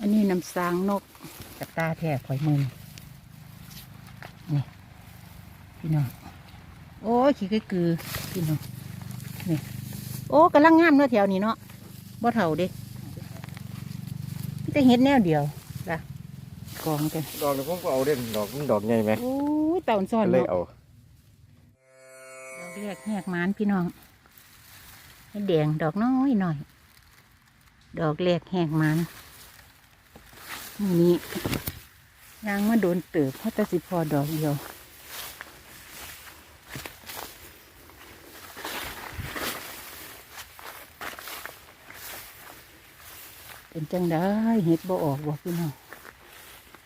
อันนี้น้ำสางนกกระตาแท้ข่อยมือนี่พี่น้องโอ้ยขี้กระกือพี่น้องนี่โอ้กำลังงามเนื้อแถวนี้เนาะบ่เท่าเด็กพี่จะเห็นแนวเดียวจ้ะกองกันดอกนี่ผมก็เอาเด่นดอกมันดอกใหญ่ไหมโอ้ยเต่าซ่อนก็เลยเนาะเอาดอกแรกแหกหมานพี่น้องให้แดงดอกน้อยหน่อย ดอกแรกแหกหมาน มื้อนี้ยางมาโดนเติบเพราะแต่สิพอดอกเดียวเป็นจังได้เห็ดบ่ออกบ่พี่น้อง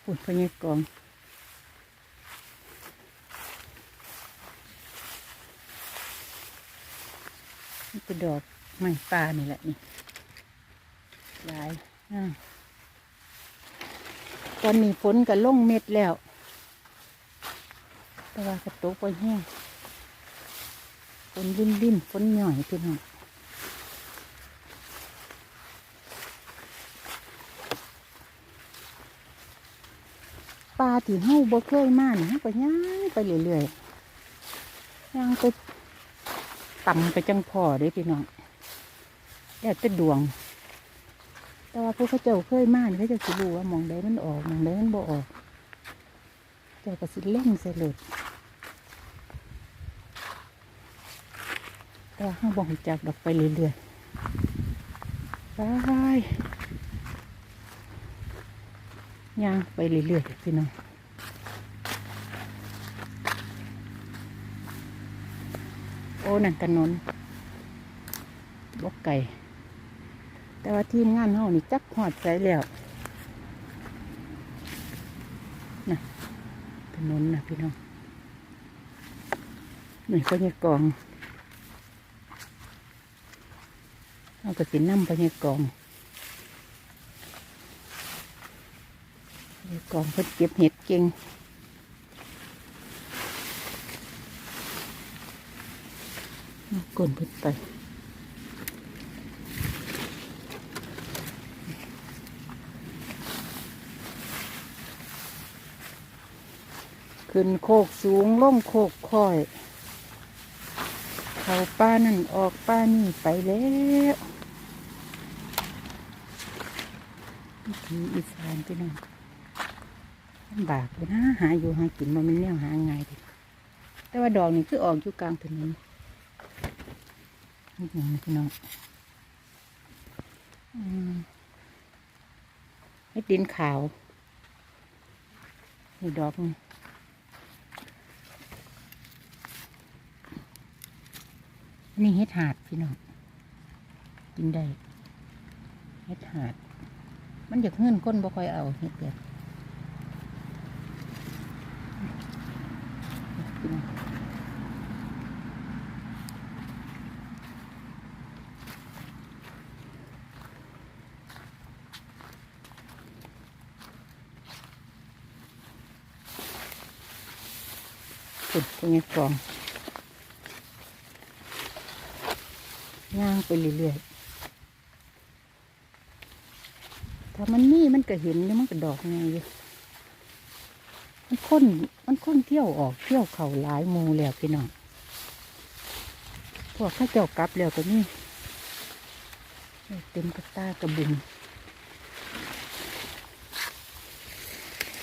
ปุ่นพญกองนี่เป็นดอกไม้ป่านี่แหละนี่หลายอ่า ตอนนี้ฝนก็ลงเม็ดแล้ว แต่ว่ากระตกไปแห้งฝนรินรินๆฝนหน่อยพี่น้องปลาที่เฮาบ่เคยมานี่เฮาก็ย่างไปเรื่อยๆย่างไปต่ำไปจังพอเด้พี่น้องแล้วแต่ดวง แต่ว่าพวกเขาเจ้าเคยมานี่เขาเจะสิรู้ว่ามองใดมันออกมองใดมันบ่ออกเจ้าก็สิเล่งใส่เลยแต่ว่าเฮาบ่รู้จักดอกไปเรื่อยๆไปย่างไปเรื่อยๆพี่น้องโอ้นั่นถนนบกไก่ แต่ว่าทีมงานเฮานี่จักหอดใส่แล้วน่ะถนนน่ะพี่น้องนี่พญากองเอากระสินน้ำพญากองกองเพิ่นเก็บเห็ดเก่งกลนเพิ่นไป ขึ้นโคกสูงล่งโคกค่อย เขาป้านั่นออกป้านี่ไปแล้วผีอีสานพี่น้องลำบากเลยนะหาอยู่หากินมันไม่แนวหาง่ายดิแต่ว่าดอกนี่คือออกอยู่กลางถนนนี่อย่างนี้พี่น้องให้ดินขาวนี่ดอกนี่ นี่เห็ดหาดพี่น้องกินได้เห็ดหาด มันอยากเงื่อนก้นบ่ค่อยเอาเห็ดเดียวพี่น้องสุดเป็นไงกอง ย่างไปเรื่อยๆ ถ้ามันมีมันก็เห็นแล้วมันก็ดอกไงอยู่มันค้นมันค้นเที่ยวออกเที่ยวเข่าหลายมูแล้วพี่น้อง พวกข้าเจ้ากลับแล้วก็นี่เต็มกระตากระบุง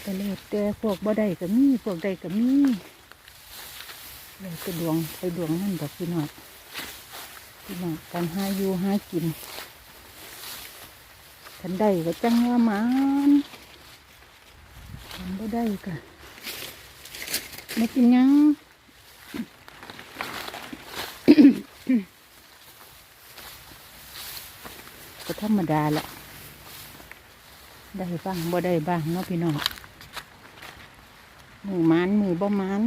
ก็เลยแต่พวกบ่ได้ก็มี พวกใดก็มีเลยไปดวงไปดวงนั่นดอกพี่น้อง พี่น้องการหาอยู่หากินทันได้ก็จังว่ามันทันบ่ได้ก็ไม่กินยังก็ธรรมดาแหละได้บ้างบ่ได้บ้างเนาะพี่น้องมือมันมือบ่มัน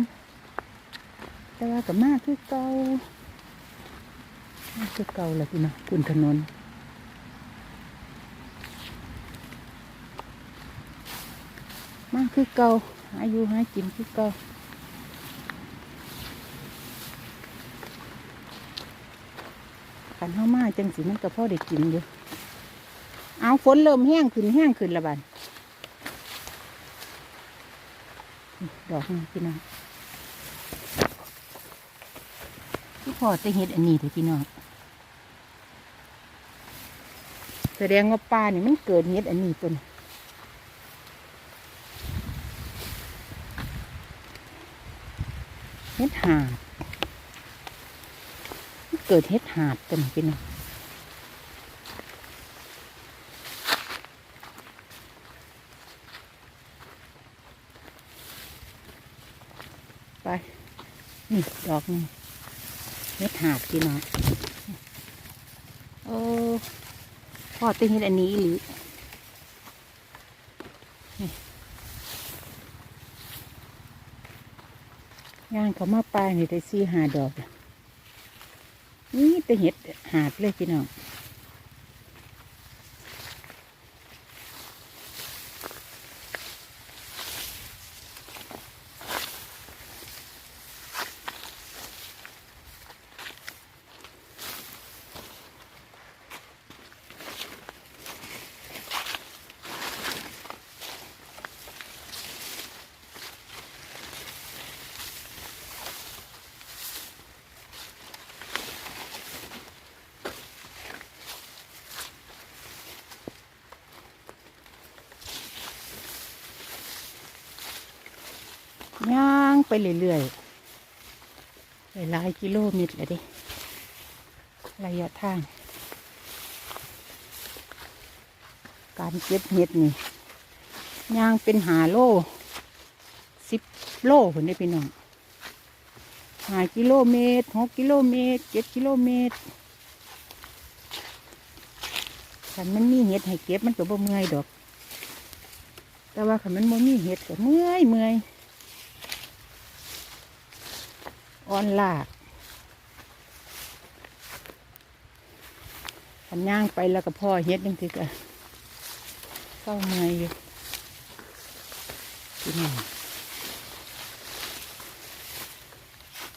แต่ว่าก็มาคือเก่า นี่คือเก่าแล้วพี่น้องคุณถนนมาคือเก่าอายุหากินคือเก่าขันเข้ามาจังสิมันก็พ่อได้กินอยู่เอาฝนเริ่มแห้งขึ้นแห้งขึ้นละบันดอกนี่พี่น้องพี่พอจะเห็ดอันนี้เถอะพี่น้อง แสดงว่าป่านี่มันเกิดเห็ดอันนี้ตัวนี้เห็ดหาดมันเกิดเห็ดหาดตัวนี้พี่น้องไป นี่ ดอกนี่เม็ดหาดพี่น้องโอ้ พ่อตีเห็นอันนี้หรือย่างเขามาปลายนี่ได้ซี่หาดอกนี่แต่เห็ดหาดเลยพี่น้อง ย่าง ไปเรื่อยๆหลายกิโลเมตรเลยดิระยะทาง การเก็บเห็ดนี่ยางเป็นหาโลสิบโลคนได้พี่น้องหากิโลเมตรหกกิโลเมตรเจ็ดกิโลเมตรคันมันมีเห็ดให้เก็บมันก็บ่เมื่อยดอก แต่ว่าคันมันบ่มีเห็ดก็เมื่อยเมื่อย อ่อนลากขันย่างไปแล้วก็พ่อเฮ็ดยังถือกะเข้าเมื่อยอยู่พี่น้อง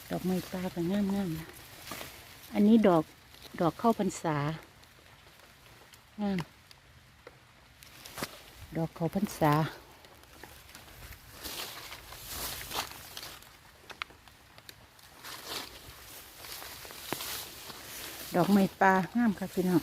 ดอกไม้ตาก็งามงามๆนะอันนี้ดอกดอกเข้าพรรษางามดอกเข้าพรรษา ดอกไม้ปลางามค่ะพี่น้อง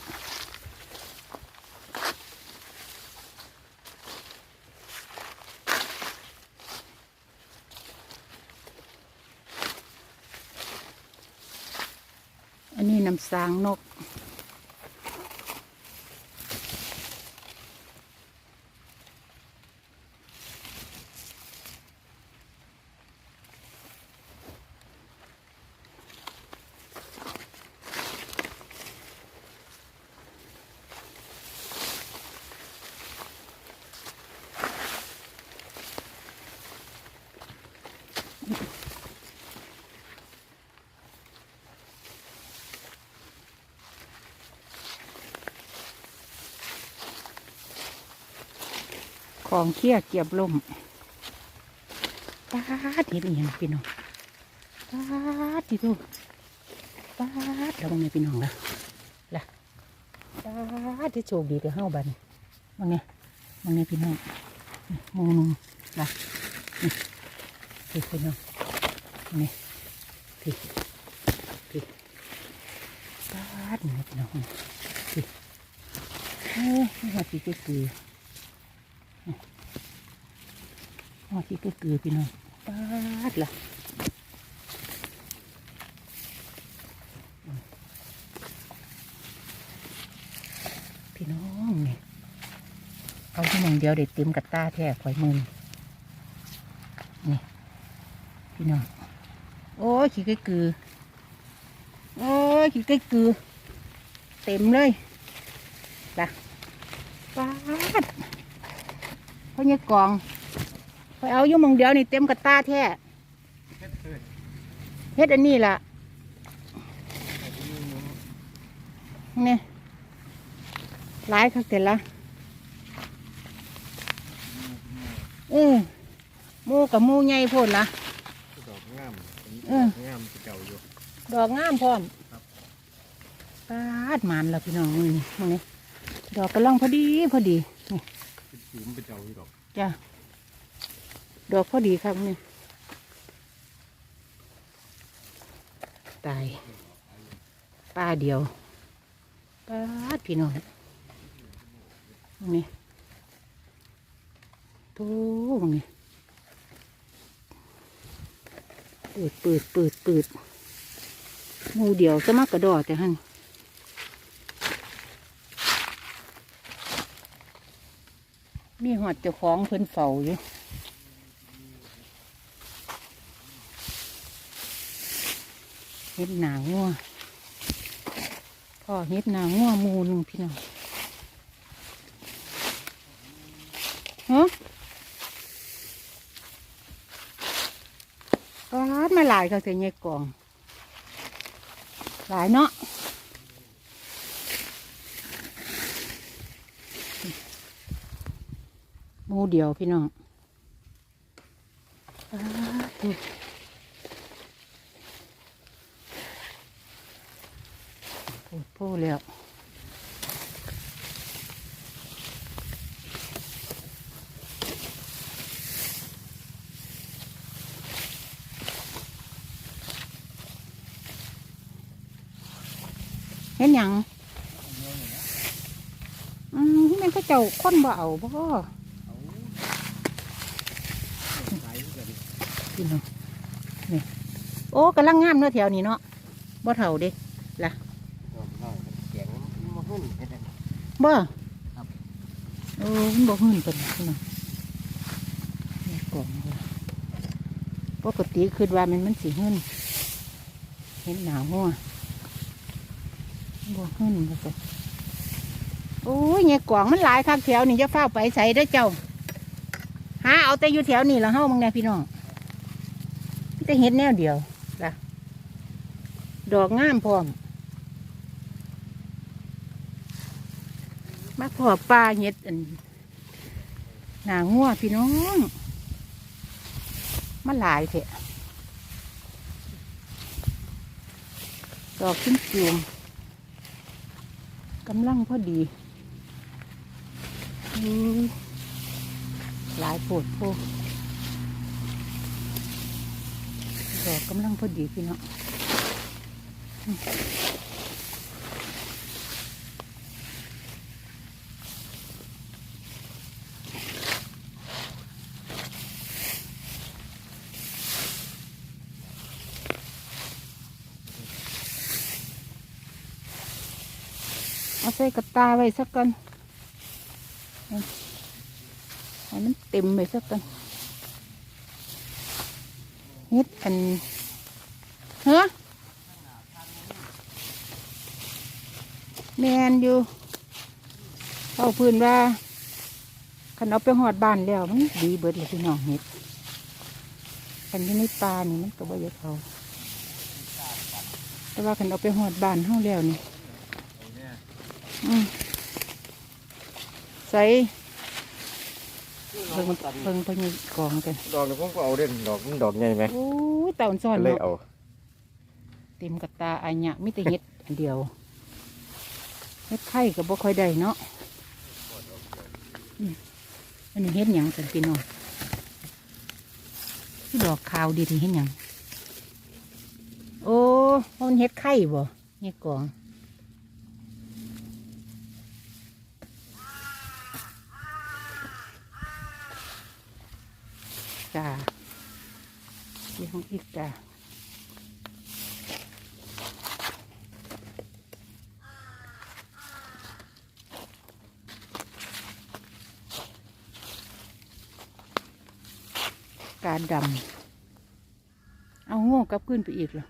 อันนี้น้ำสางนก ของเคี้ยเกียบลมป้าดเห็นอีหยังพี่น้องป้าดที่ทุกป้าดแล้วมึงไงพี่น้องละละป้าดที่โชคดีกับเฮาบัดนมึงไงมึงไงพี่น้องนี่มึงละนี่พี่พี่น้องมึงไงพี่พี่ป้าดนี่พี่น้องพี่เฮ้ยนี่ว่าพี่ก็คือ หอที่ก็เกือพี่น้องปาดล่ะพี่น้องนี่เอาที่มองเดียวเด็ดเต็มกระต้าแท้ข่อยมือนี่พี่น้องโอ้ยขี้ก่เกลือโอ้ยขี้ก่เกลือเต็มเลยล่ะปาดเพราะเนี่ยกอง ไปเอาอยู่หมองเดียวนี่เต็มกระตาแท้เฮ็ดอันนี้ล่ะนี่หลายคักแต่ละเออหมูกับหมูใหญ่โพ่นละดอกงามเอองามเก่าอยู่ดอกงามพร้อมครับปาดหมันแล้วพี่น้องมือนี่มองนี่ดอกกำลังพอดีพอดีนี่เป็นจุ๋มเป็นเจ้าอยู่ดอกจ้ะ ดอกพอดีครับนี่ตายป้าเดียวป้าพี่น้องนี่ทูนี่ปืดปืดปืดปืดหมูเดียวจะมากกระดอแต่ฮันมีหอดเจ้าของเพิ่นเฝ้าอยู่ เฮ็ดหนางัวพ่อเฮ็ดหนางัวมูนึงพี่น้องฮะปาดมาหลายเขาเสียใหญ่กล่อง หลายเนาะมูเดียวพี่น้อง ปาดดูโอ้โหแล้วเห็นหยังอืมที่มันก็เจ้าคนบ่เอาบ่เอาขายกันพี่น้องนี่โอ้กำลังงามเนาะแถวนี้เนาะบ่เท่าเด้ดอกน้อยแข็งมาหุ่นกันนั่น บ่ครับเออมันบ่หื่นเป็นพี่น้องนี่กล่องเลยปกติคือว่ามันมันสิหื่นเห็นหนาวหัวบ่หื่นบ่ก็โอ้ยเนี่ยกล่องมันหลายคักแถวนี่จะเฝ้าไปใส่เด้อเจ้าหาเอาแต่อยู่แถวนี่ละเฮามึงเนี่ยพี่น้องพี่จะเห็นแนวเดียวล่ะดอกงามพร้อม มาพอปลาเห็ดอันหนางัวพี่น้องมาหลายเถอะดอกขึ้นจูมกำลังพอดีหลายปวดโพดอกกำลังพอดีพี่น้อง ใส่กระตาไว้สักกันให้มันเต็มไปสักกันเฮ็ดอันเฮ้อแมนอยู่เอาพื้นว่าคันเอาไปหอดบ้านแล้วมันดีเบิดเลยพี่น้องเฮ็ดคันที่ในป่านี่มันก็บ่เยอะเขาแต่ว่าคันเอาไปหอดบ้านเฮาแล้วนี่ ใส่เบิ่งมันเบิ่งเพิ่นกองกันดอกนี่ผมก็เอาเด่นดอกมันดอกใหญ่ไหมโอ้ยเต่าซ่อนก็เลยเนาะเอาเต็มกระตาอันเนี้ยมิแต่เฮ็ดอันเดียวเฮ็ดไข่ก็บ่ค่อยได้เนาะอืมอันนี้เฮ็ดหยังกันพี่น้องที่ดอกขาวดีที่เฮ็ดหยังโอ้มันเฮ็ดไข่บ่เฮ็ดกอง จ้าเลี้ยงอีกจ้าการดำ เอาง่กลับขึ้นไปอีกเหรอ